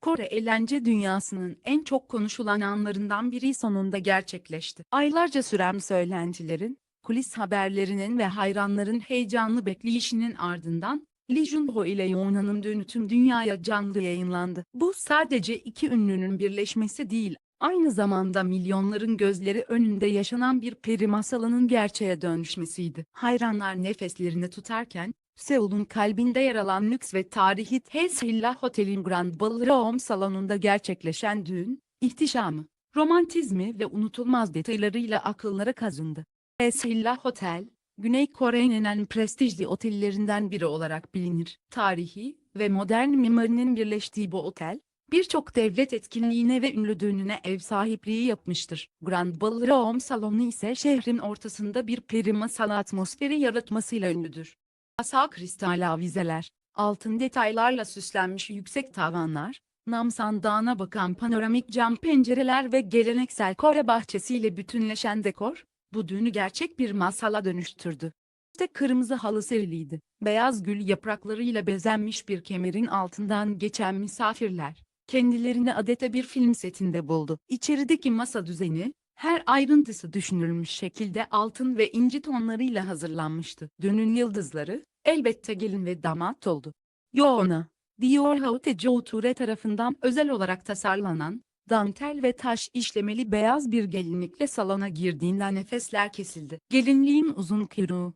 Kore eğlence dünyasının en çok konuşulan anlarından biri sonunda gerçekleşti. Aylarca süren söylentilerin, kulis haberlerinin ve hayranların heyecanlı bekleyişinin ardından, Lee Jun-ho ile Yoonhan'ın düğünü tüm dünyaya canlı yayınlandı. Bu sadece iki ünlünün birleşmesi değil, aynı zamanda milyonların gözleri önünde yaşanan bir peri masalının gerçeğe dönüşmesiydi. Hayranlar nefeslerini tutarken, Seul'un kalbinde yer alan lüks ve tarihi Hesilla Hotel'in Grand Ballroom salonunda gerçekleşen düğün, ihtişamı, romantizmi ve unutulmaz detaylarıyla akıllara kazındı. Hesilla Hotel, Güney Kore'nin en prestijli otellerinden biri olarak bilinir. Tarihi ve modern mimarinin birleştiği bu otel, birçok devlet etkinliğine ve ünlü düğününe ev sahipliği yapmıştır. Grand Ballroom salonu ise şehrin ortasında bir peri masalı atmosferi yaratmasıyla ünlüdür. Asal kristal avizeler, altın detaylarla süslenmiş yüksek tavanlar, Namsan Dağı'na bakan panoramik cam pencereler ve geleneksel Kore bahçesiyle bütünleşen dekor, bu düğünü gerçek bir masala dönüştürdü. İşte kırmızı halı seriliydi. Beyaz gül yapraklarıyla bezenmiş bir kemerin altından geçen misafirler, kendilerini adeta bir film setinde buldu. İçerideki masa düzeni, her ayrıntısı düşünülmüş şekilde altın ve inci tonlarıyla hazırlanmıştı. Düğünün yıldızları, elbette gelin ve damat oldu. Yoona, Dior Haute Couture tarafından özel olarak tasarlanan, dantel ve taş işlemeli beyaz bir gelinlikle salona girdiğinde nefesler kesildi. Gelinliğin uzun kuyruğu,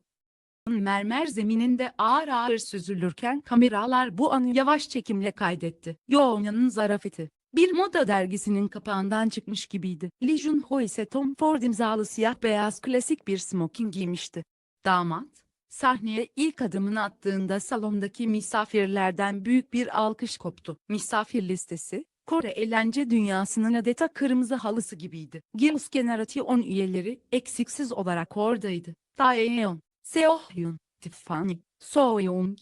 mermer zemininde ağır ağır süzülürken kameralar bu anı yavaş çekimle kaydetti. Yoona'nın zarafeti, bir moda dergisinin kapağından çıkmış gibiydi. Lee Jun-ho ise Tom Ford imzalı siyah beyaz klasik bir smoking giymişti. Damat, sahneye ilk adımını attığında salondaki misafirlerden büyük bir alkış koptu. Misafir listesi, Kore eğlence dünyasının adeta kırmızı halısı gibiydi. Girls Generation üyeleri eksiksiz olarak oradaydı. Taeyeon, Seohyun, Tiffany, Soyoung,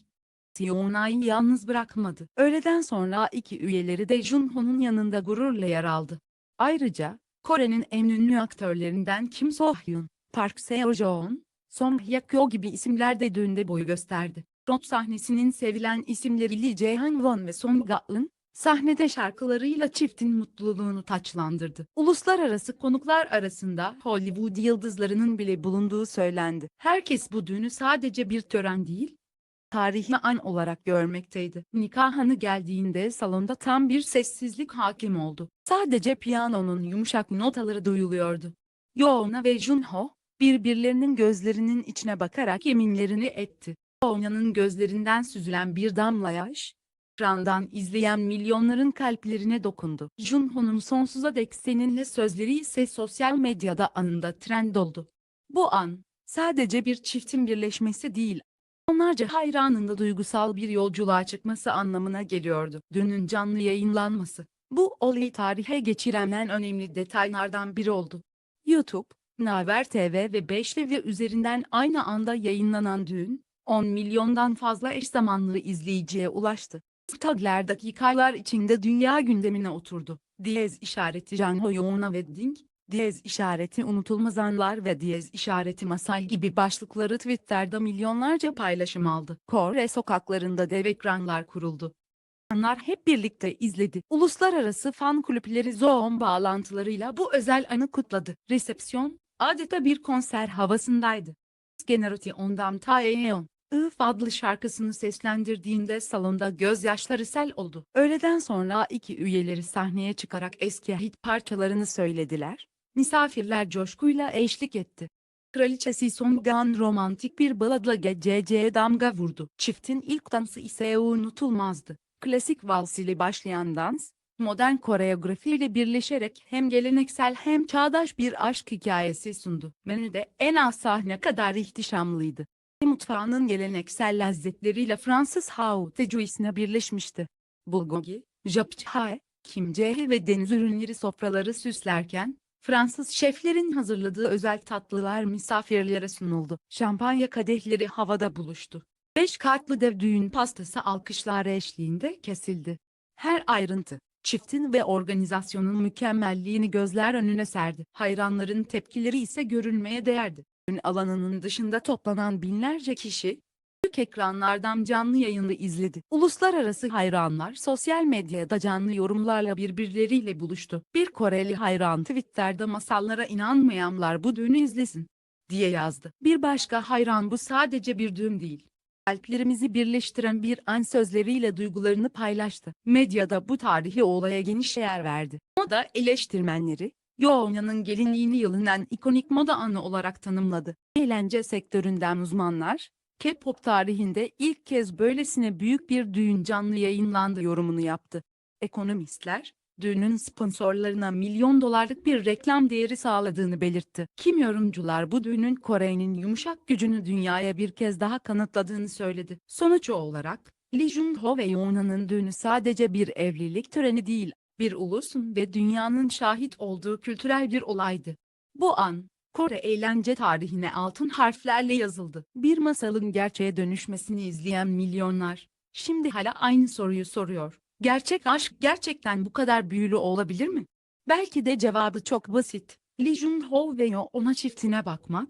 Siona'yı yalnız bırakmadı. Öğleden sonra iki üyeleri de Junho'nun yanında gururla yer aldı. Ayrıca, Kore'nin en ünlü aktörlerinden Kim So-hyun, Park Seo-joon, Song Hye-kyo gibi isimler de düğünde boyu gösterdi. Rock sahnesinin sevilen isimleri Lee Jae-won ve Song Ga-eun, sahnede şarkılarıyla çiftin mutluluğunu taçlandırdı. Uluslararası konuklar arasında Hollywood yıldızlarının bile bulunduğu söylendi. Herkes bu düğünü sadece bir tören değil, tarihi an olarak görmekteydi. Nikahını geldiğinde salonda tam bir sessizlik hakim oldu. Sadece piyanonun yumuşak notaları duyuluyordu. Yoona ve Junho, birbirlerinin gözlerinin içine bakarak yeminlerini etti. Yoona'nın gözlerinden süzülen bir damla yaş, ekrandan izleyen milyonların kalplerine dokundu. Junho'nun sonsuza dek seninle sözleri ise sosyal medyada anında trend oldu. Bu an, sadece bir çiftin birleşmesi değil, onlarca hayranında duygusal bir yolculuğa çıkması anlamına geliyordu. Dünün canlı yayınlanması, bu olayı tarihe geçiren en önemli detaylardan biri oldu. YouTube, Naver TV ve 5 TV üzerinden aynı anda yayınlanan düğün, 10 milyondan fazla eş zamanlı izleyiciye ulaştı. Tagler dakikalar içinde dünya gündemine oturdu. Diyez işareti Janho Yoona Wedding, diyez işareti unutulmaz anlar ve diyez işareti masal gibi başlıkları Twitter'da milyonlarca paylaşım aldı. Kore sokaklarında dev ekranlar kuruldu. Fanlar hep birlikte izledi. Uluslararası fan kulüpleri Zoom bağlantılarıyla bu özel anı kutladı. Resepsiyon, adeta bir konser havasındaydı. Generation'dan Taeyeon, If adlı şarkısını seslendirdiğinde salonda gözyaşları sel oldu. Öğleden sonra iki üyeleri sahneye çıkarak eski hit parçalarını söylediler. Misafirler coşkuyla eşlik etti. Kraliçesi Songgan romantik bir baladla geceye damga vurdu. Çiftin ilk dansı ise unutulmazdı. Klasik vals ile başlayan dans, modern koreografiyle birleşerek hem geleneksel hem çağdaş bir aşk hikayesi sundu. Menüde en az sahne kadar ihtişamlıydı mutfağının geleneksel lezzetleriyle Fransız haute cuisine birleşmişti. Bulgogi, japchae, kimçe ve deniz ürünleri sofraları süslerken, Fransız şeflerin hazırladığı özel tatlılar misafirlere sunuldu. Şampanya kadehleri havada buluştu. Beş katlı dev düğün pastası alkışlar eşliğinde kesildi. Her ayrıntı, çiftin ve organizasyonun mükemmelliğini gözler önüne serdi. Hayranların tepkileri ise görülmeye değerdi düğün alanının dışında toplanan binlerce kişi, büyük ekranlardan canlı yayını izledi. Uluslararası hayranlar sosyal medyada canlı yorumlarla birbirleriyle buluştu. Bir Koreli hayran Twitter'da masallara inanmayanlar bu düğünü izlesin diye yazdı. Bir başka hayran bu sadece bir düğün değil. Kalplerimizi birleştiren bir an sözleriyle duygularını paylaştı. Medyada bu tarihi olaya geniş yer verdi. Moda eleştirmenleri, Yoonya'nın gelinliğini yılından ikonik moda anı olarak tanımladı. Eğlence sektöründen uzmanlar, K-pop tarihinde ilk kez böylesine büyük bir düğün canlı yayınlandı yorumunu yaptı. Ekonomistler, düğünün sponsorlarına milyon dolarlık bir reklam değeri sağladığını belirtti. Kim yorumcular bu düğünün Kore'nin yumuşak gücünü dünyaya bir kez daha kanıtladığını söyledi. Sonuç olarak, Lee Jung-ho ve Yoona'nın düğünü sadece bir evlilik töreni değil, bir ulusun ve dünyanın şahit olduğu kültürel bir olaydı. Bu an, Kore eğlence tarihine altın harflerle yazıldı. Bir masalın gerçeğe dönüşmesini izleyen milyonlar, şimdi hala aynı soruyu soruyor. Gerçek aşk gerçekten bu kadar büyülü olabilir mi? Belki de cevabı çok basit. Lee Jung-ho ve Yoona çiftine bakmak,